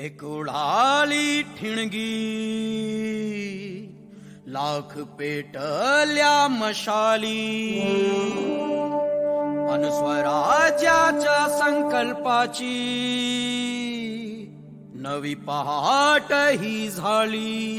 एक उडाली ठिणगी. लाख पेटल्या मशाली. अनुस्वराज्याच्या संकल्पाची. नवी पहाट ही झाली.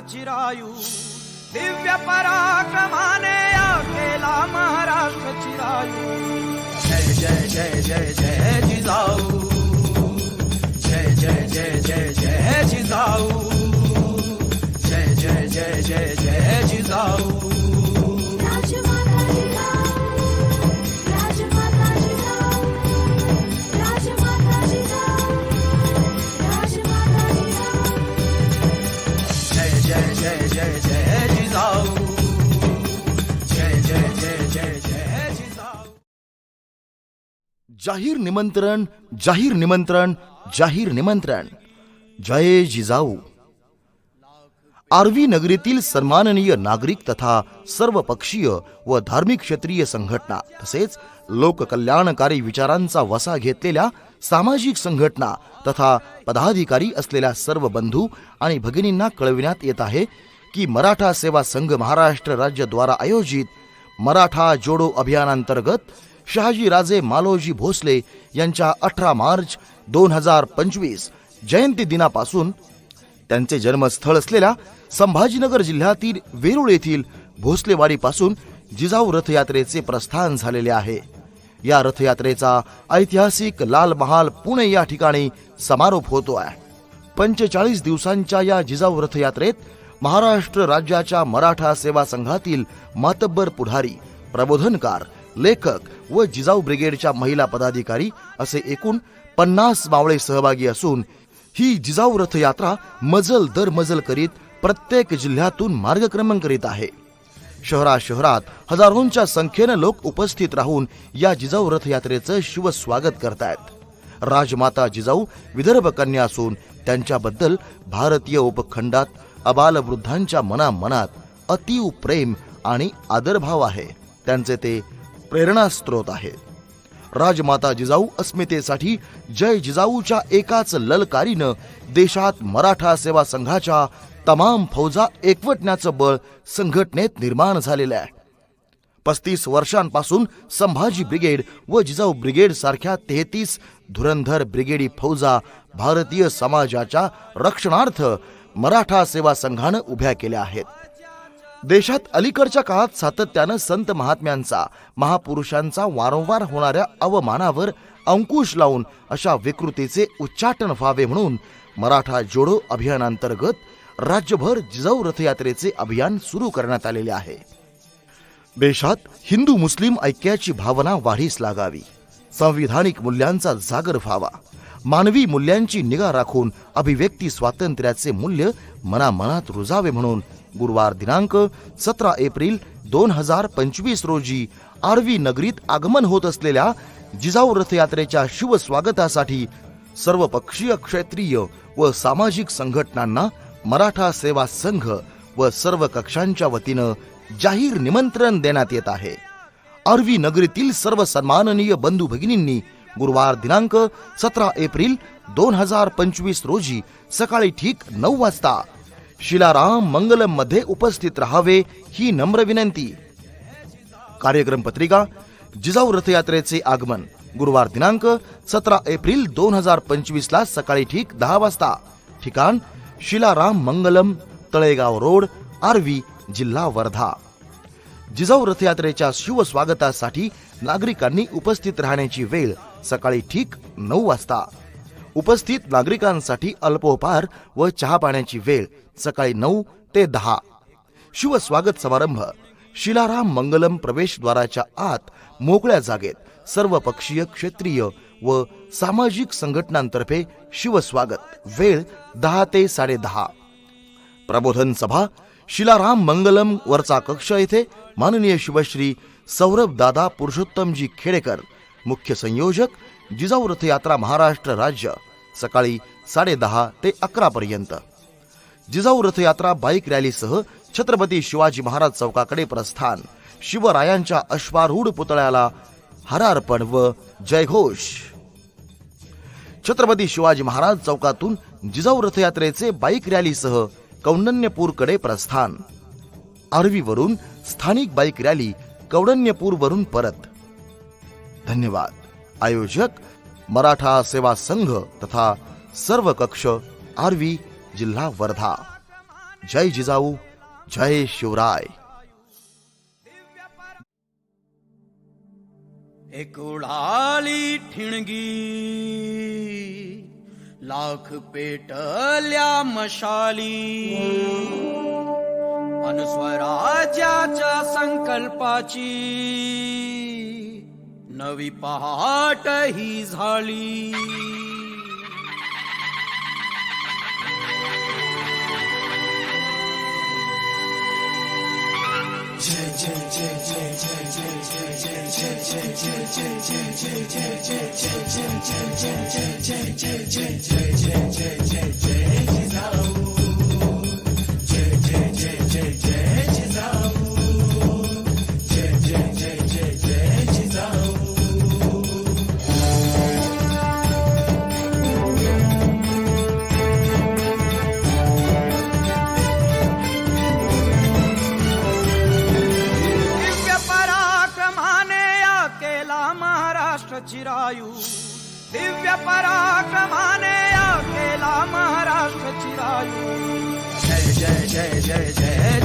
चिरायू दिव्य पराक्रमाने या केला महाराष्ट्र चिरायू। जय जय जय जय जय जिजाऊ। जय जय जय जय जाहीर निमंत्रण जाहीर निमंत्रण जाहीर निमंत्रण. जय जिजाऊ. आरवी नगरीतील सन्माननीय नागरिक तथा सर्व पक्षीय व धार्मिक क्षेत्रीय संघटना तसेच लोककल्याणकारी विचारांचा वसा घेतलेल्या सामाजिक संघटना तथा पदाधिकारी असलेल्या सर्व बंधू आणि भगिनींना कळविण्यात येत आहे की मराठा सेवा संघ महाराष्ट्र राज्यद्वारा आयोजित मराठा जोडो अभियानांतर्गत शहाजीराजे मालोजी भोसले यांच्या अठरा मार्च दोन हजार पंचवीस जयंती दिनापासून त्यांचे जन्मस्थळ असलेल्या संभाजीनगर जिल्ह्यातील वेरूळ येथील भोसलेवाडीपासून जिजाऊ रथयात्रेचे प्रस्थान झालेले आहे. या रथयात्रेचा ऐतिहासिक लाल महाल पुणे या ठिकाणी समारोप होतो आहे पंचेचाळीस दिवसांच्या या जिजाऊ रथयात्रेत महाराष्ट्र राज्याच्या मराठा सेवा संघातील मातब्बर पुढारी प्रबोधनकार लेखक व जिजाऊ ब्रिगेडच्या महिला पदाधिकारी असे एकूण पन्नास मावळे सहभागी असून ही जिजाऊ रथयात्रा मजल दर मजल करीत प्रत्येक जिल्ह्यातून मार्गक्रमण करीत आहे. शहरा शहरात हजारोंच्या संख्येनं लोक उपस्थित राहून या जिजाऊ रथयात्रेचं शिव स्वागत करतायत. राजमाता जिजाऊ विदर्भ कन्या असून त्यांच्याबद्दल भारतीय उपखंडात अबालवृद्धांच्या मनामनात अतीव प्रेम आणि आदरभाव आहे. त्यांचे ते प्रेरणास्त्रोत आहे राजमाता जिजाऊ अस्मितेसाठी जय जिजाऊच्या एकाच ललकारीनं देशात मराठा सेवा संघाच्या तमाम फौजा एकवटण्याचं बळ संघटनेत निर्माण झालेलं आहे. पस्तीस वर्षांपासून संभाजी ब्रिगेड व जिजाऊ ब्रिगेड सारख्या तेहतीस धुरंधर ब्रिगेडी फौजा भारतीय समाजाच्या रक्षणार्थ मराठा सेवा संघानं उभ्या केल्या आहेत. देशात अलीकडच्या काळात सातत्यानं संत महात्म्यांचा महापुरुषांचा वारंवार होणाऱ्या अवमानावर अंकुश लावून अशा विकृतीचे उच्चाटन व्हावे म्हणून मराठा जोडो अभियानांतर्गत राज्यभर जिजाऊ रथयात्रेचे अभियान सुरू करण्यात आलेले आहे. देशात हिंदू मुस्लिम ऐक्याची भावना वाढीस लागावी. संविधानिक मूल्यांचा जागर व्हावा. मानवी मूल्यांची निगा राखून अभिव्यक्ती स्वातंत्र्याचे मूल्य मनामनात रुजावे म्हणून गुरुवार दिनांक सतरा एप्रिल दोन हजार पंचवीस रोजी आरवी नगरीत आगमन होत असलेल्या जिजाऊ रथयात्रेच्या शिवस्वागतासाठी सर्व पक्षीय क्षेत्रीय व सामाजिक संघटनांना मराठा सेवा संघ व सर्व कक्षांच्या वतीनं जाहीर निमंत्रण देण्यात येत आहे. आरवी नगरीतील सर्व सन्माननीय बंधू भगिनींनी गुरुवार दिनांक सतरा एप्रिल दोन हजार पंचवीस रोजी सकाळी ठीक नऊ वाजता शिलाराम मंगलममध्ये उपस्थित राहावे ही नम्र विनंती कार्यक्रम पत्रिका जिजाऊ रथयात्रेचे आगमन गुरुवार दिनांक सतरा एप्रिल दोन हजार पंचवीस ला सकाळी ठीक दहा वाजता ठिकाण शिलाराम मंगलम तळेगाव रोड आरवी जिल्हा वर्धा जिजाऊ रथयात्रेच्या शिवस्वागतासाठी नागरिकांनी उपस्थित राहण्याची वेळ सकाळी ठीक नऊ वाजता उपस्थित नागरिकांसाठी अल्पोपहार व चहा पाण्याची वेळ सकाळी नऊ ते दहा. शिवस्वागत समारंभ. शिलाराम मंगलम प्रवेशद्वाराच्या आत मोकळ्या जागेत सर्व पक्षीय क्षेत्रीय व सामाजिक संघटनांतर्फे शिवस्वागत वेळ दहा ते साडेदहा प्रबोधन सभा शिलाराम मंगलम वरचा कक्ष येथे माननीय शिवश्री सौरभ दादा पुरुषोत्तमजी खेडेकर मुख्य संयोजक जिजाऊ रथयात्रा महाराष्ट्र राज्य सकाळी साडेदहा ते अकरा पर्यंत. जिजाऊ रथयात्रा बाईक रॅलीसह छत्रपती शिवाजी महाराज चौकाकडे प्रस्थान. शिवरायांच्या अश्वारूढ पुतळ्याला हरार्पण व जयघोष. छत्रपती शिवाजी महाराज चौकातून जिजाऊ रथयात्रेचे बाईक रॅलीसह कौंडण्यपूरकडे प्रस्थान. आर्वीवरून स्थानिक बाईक रॅली कौडण्यपूरवरून परत. धन्यवाद. आयोजक मराठा सेवा संघ तथा सर्व कक्ष आरवी जिल्हा वर्धा. जय जिजाऊ जय शिवराय. एकुळाली ठिणगी लाख पेटल्या मशाली. अन स्वराज्याच्या संकल्पाची नवी पहाट ही झाली दिव्य महाराष्ट्र चिरायू दिव्य पराक्रमाने या केला महाराष्ट्र चिरायू जय जय जय